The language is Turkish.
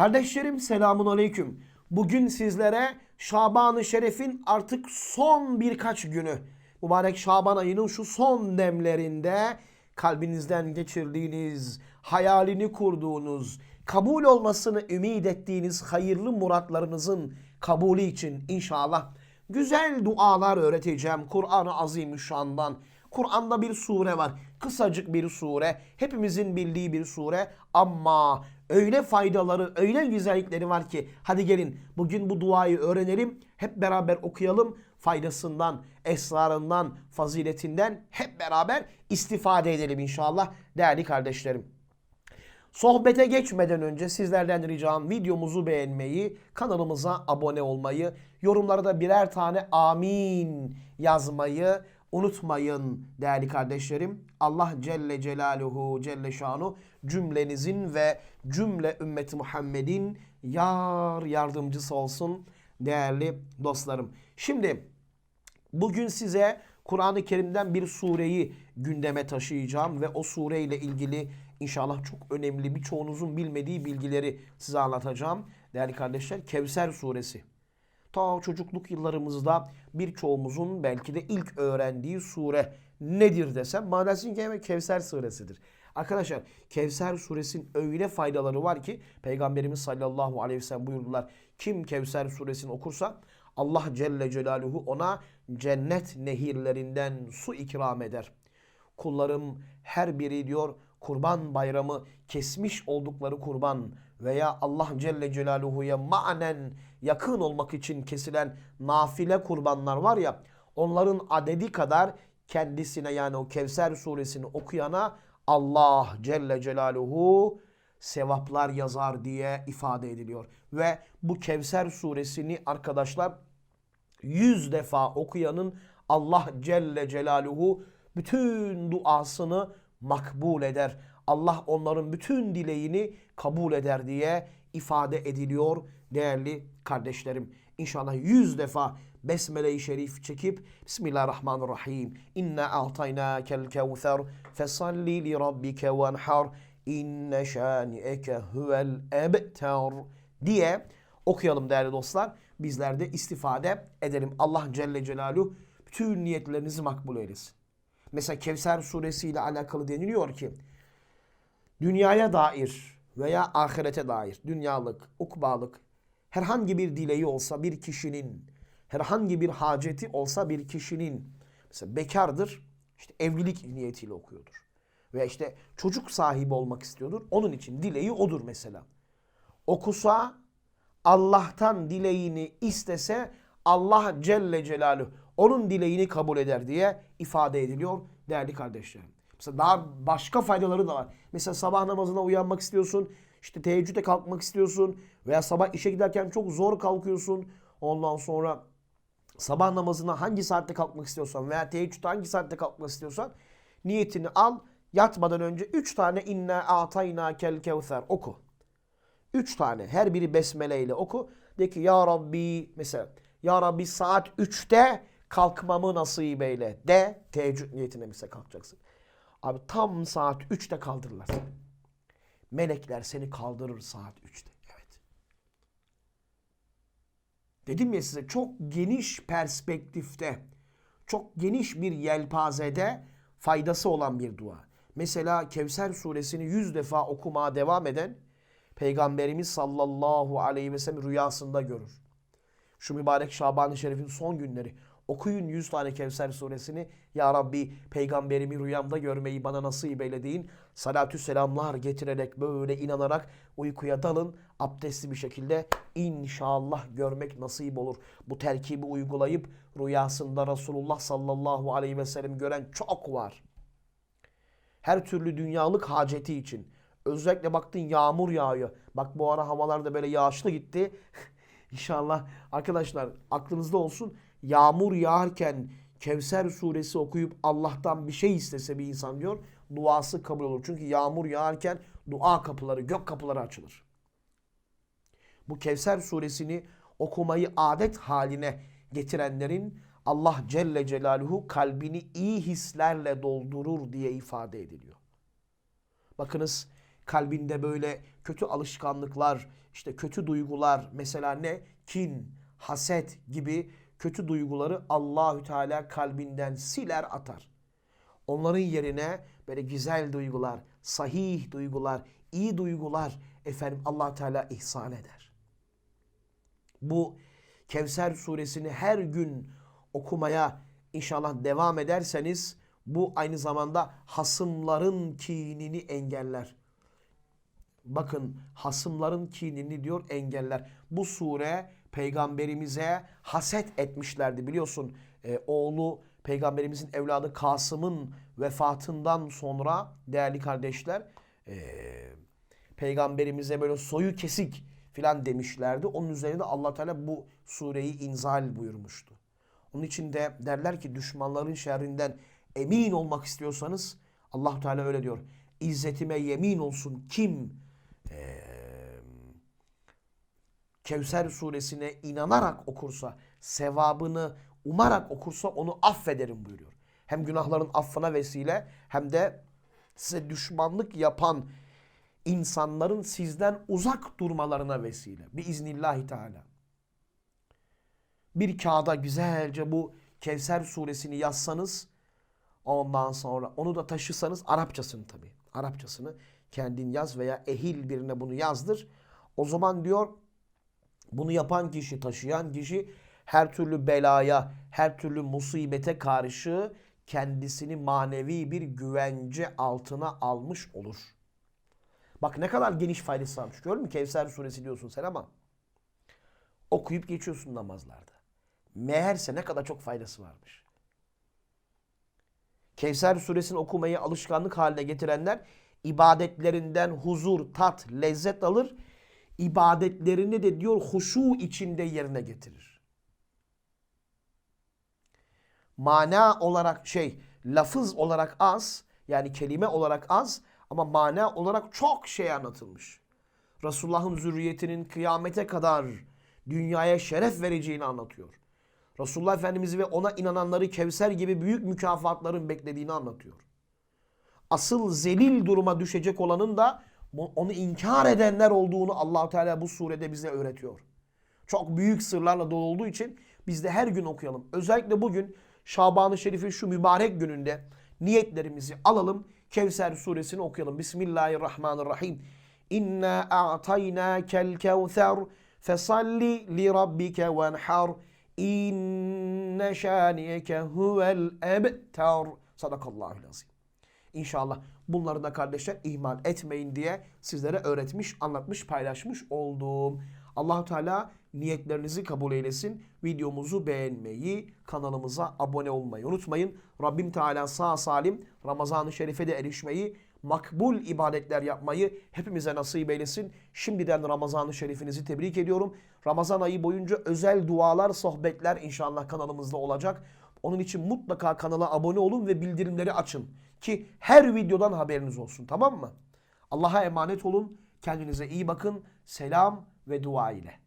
Kardeşlerim selamun aleyküm. Bugün sizlere Şaban-ı Şeref'in artık son birkaç günü, mübarek Şaban ayının şu son demlerinde kalbinizden geçirdiğiniz, hayalini kurduğunuz, kabul olmasını ümit ettiğiniz hayırlı muratlarınızın kabulü için inşallah güzel dualar öğreteceğim Kur'an-ı Azimüşşan'dan. Kur'an'da bir sure var. Kısacık bir sure. Hepimizin bildiği bir sure. Ama öyle faydaları, öyle güzellikleri var ki. Hadi gelin bugün bu duayı öğrenelim. Hep beraber okuyalım. Faydasından, esrarından, faziletinden hep beraber istifade edelim inşallah değerli kardeşlerim. Sohbete geçmeden önce sizlerden ricam videomuzu beğenmeyi, kanalımıza abone olmayı, yorumlarda birer tane amin yazmayı unutmayın değerli kardeşlerim. Allah Celle Celaluhu Celle Şanu cümlenizin ve cümle ümmeti Muhammed'in yar yardımcısı olsun değerli dostlarım. Şimdi Bugün size Kur'an-ı Kerim'den bir sureyi gündeme taşıyacağım ve o sureyle ilgili inşallah çok önemli birçoğunuzun bilmediği bilgileri size anlatacağım. Değerli kardeşler Kevser suresi. Ta çocukluk yıllarımızda birçoğumuzun belki de ilk öğrendiği sure nedir desem manasının kelime Kevser suresidir. Arkadaşlar Kevser suresinin öyle faydaları var ki Peygamberimiz sallallahu aleyhi ve sellem buyurdular. Kim Kevser suresini okursa Allah Celle Celaluhu ona cennet nehirlerinden su ikram eder. Kullarım her biri diyor kurban bayramı kesmiş oldukları kurban veya Allah Celle Celaluhu'ya manen yakın olmak için kesilen nafile kurbanlar var ya onların adedi kadar kendisine yani o Kevser suresini okuyana Allah Celle Celaluhu sevaplar yazar diye ifade ediliyor. Ve bu Kevser suresini arkadaşlar 100 defa okuyanın Allah Celle Celaluhu bütün duasını makbul eder. Allah onların bütün dileğini kabul eder diye ifade ediliyor değerli kardeşlerim. İnşallah 100 defa Besmele-i Şerif çekip Bismillahirrahmanirrahim. İnna a'taynakel kevser fesalli li rabbike venhar inne şani'eke huvel ebter diye okuyalım değerli dostlar. Bizler de istifade edelim. Allah Celle Celaluhu bütün niyetlerinizi makbul eylesin. Mesela Kevser suresi ile alakalı deniliyor ki dünyaya dair veya ahirete dair dünyalık, ukbalık herhangi bir dileği olsa bir kişinin herhangi bir haceti olsa bir kişinin mesela bekardır işte evlilik niyetiyle okuyordur. Veya işte çocuk sahibi olmak istiyordur. Onun için dileği odur mesela. Okusa Allah'tan dileğini istese Allah Celle Celaluhu onun dileğini kabul eder diye ifade ediliyor değerli kardeşlerim. Mesela daha başka faydaları da var. Mesela sabah namazına uyanmak istiyorsun. işte teheccüde kalkmak istiyorsun. Veya sabah işe giderken çok zor kalkıyorsun. Ondan sonra sabah namazına hangi saatte kalkmak istiyorsan veya teheccüde hangi saatte kalkmak istiyorsan niyetini al. Yatmadan önce 3 tane inna atayna kel kevser oku. Üç tane. Her biri besmele ile oku. De ki ya Rabbi mesela ya Rabbi saat 3'te kalkmamı nasip eyle. De teheccüd niyetine mesela kalkacaksın. Abi tam saat 3'te kaldırırlar seni. Melekler seni kaldırır saat 3'te. Evet. Dedim ya size çok geniş perspektifte, çok geniş bir yelpazede faydası olan bir dua. Mesela Kevser suresini 100 defa okumaya devam eden Peygamberimiz sallallahu aleyhi ve sellem rüyasında görür. Şu mübarek Şaban-ı Şerif'in son günleri. Okuyun 100 tane Kevser suresini. Ya Rabbi peygamberimi rüyamda görmeyi bana nasip eyle deyin. Salatü selamlar getirerek böyle inanarak uykuya dalın. Abdestli bir şekilde inşallah görmek nasip olur. Bu terkibi uygulayıp rüyasında Resulullah sallallahu aleyhi ve sellem gören çok var. Her türlü dünyalık haceti için. Özellikle baktın yağmur yağıyor. Bak bu ara havalar da böyle yağışlı gitti. İnşallah arkadaşlar aklınızda olsun. Yağmur yağarken Kevser suresi okuyup Allah'tan bir şey istese bir insan diyor. Duası kabul olur. Çünkü yağmur yağarken dua kapıları, gök kapıları açılır. Bu Kevser suresini okumayı adet haline getirenlerin Allah Celle Celaluhu kalbini iyi hislerle doldurur diye ifade ediliyor. Bakınız kalbinde böyle kötü alışkanlıklar, işte kötü duygular, mesela ne? Kin, haset gibi kötü duyguları Allahü Teala kalbinden siler atar. Onların yerine böyle güzel duygular, sahih duygular, iyi duygular efendim Allah Teala ihsan eder. Bu Kevser suresini her gün okumaya inşallah devam ederseniz bu aynı zamanda hasımların kinini engeller. Bakın hasımların kinini diyor engeller. Bu sure peygamberimize haset etmişlerdi biliyorsun. Ee, oğlu peygamberimizin evladı Kasım'ın vefatından sonra değerli kardeşler ee, peygamberimize böyle soyu kesik filan demişlerdi. Onun üzerine Allah Teala bu sureyi inzal buyurmuştu. Onun için de derler ki düşmanların şerrinden emin olmak istiyorsanız Allah Teala öyle diyor. İzzetime yemin olsun kim eee, Kevser suresine inanarak okursa, sevabını umarak okursa onu affederim buyuruyor. Hem günahların affına vesile hem de size düşmanlık yapan insanların sizden uzak durmalarına vesile. Biiznillahi Teala. Bir kağıda güzelce bu Kevser suresini yazsanız ondan sonra onu da taşısanız Arapçasını tabii. Arapçasını kendin yaz veya ehil birine bunu yazdır. O zaman diyor bunu yapan kişi, taşıyan kişi her türlü belaya, her türlü musibete karşı kendisini manevi bir güvence altına almış olur. Bak ne kadar geniş faydası varmış. Gördün mü? Kevser suresi diyorsun sen ama okuyup geçiyorsun namazlarda. Meğerse ne kadar çok faydası varmış. Kevser suresini okumayı alışkanlık haline getirenler ibadetlerinden huzur, tat, lezzet alır. İbadetlerini de diyor huşu içinde yerine getirir. Mana olarak şey, lafız olarak az, yani kelime olarak az ama mana olarak çok şey anlatılmış. Resulullah'ın zürriyetinin kıyamete kadar dünyaya şeref vereceğini anlatıyor. Resulullah Efendimiz ve ona inananları Kevser gibi büyük mükafatların beklediğini anlatıyor. Asıl zelil duruma düşecek olanın da onu inkar edenler olduğunu Allahu Teala bu surede bize öğretiyor. Çok büyük sırlarla dolu olduğu için biz de her gün okuyalım. Özellikle bugün Şaban-ı Şerif'in şu mübarek gününde niyetlerimizi alalım. Kevser suresini okuyalım. Bismillahirrahmanirrahim. İnna a'taynâkel kevser fesalli li rabbike venhar. İnne şâniyeke huvel ebtar. Sadakallahu azim. İnşallah bunları da kardeşler ihmal etmeyin diye sizlere öğretmiş, anlatmış, paylaşmış oldum. Allahu Teala niyetlerinizi kabul eylesin. Videomuzu beğenmeyi, kanalımıza abone olmayı unutmayın. Rabbim Teala sağ salim Ramazan-ı Şerif'e de erişmeyi, makbul ibadetler yapmayı hepimize nasip eylesin. Şimdiden Ramazan-ı Şerifinizi tebrik ediyorum. Ramazan ayı boyunca özel dualar, sohbetler inşallah kanalımızda olacak. Onun için mutlaka kanala abone olun ve bildirimleri açın. Ki her videodan haberiniz olsun tamam mı? Allah'a emanet olun. Kendinize iyi bakın. Selam ve dua ile.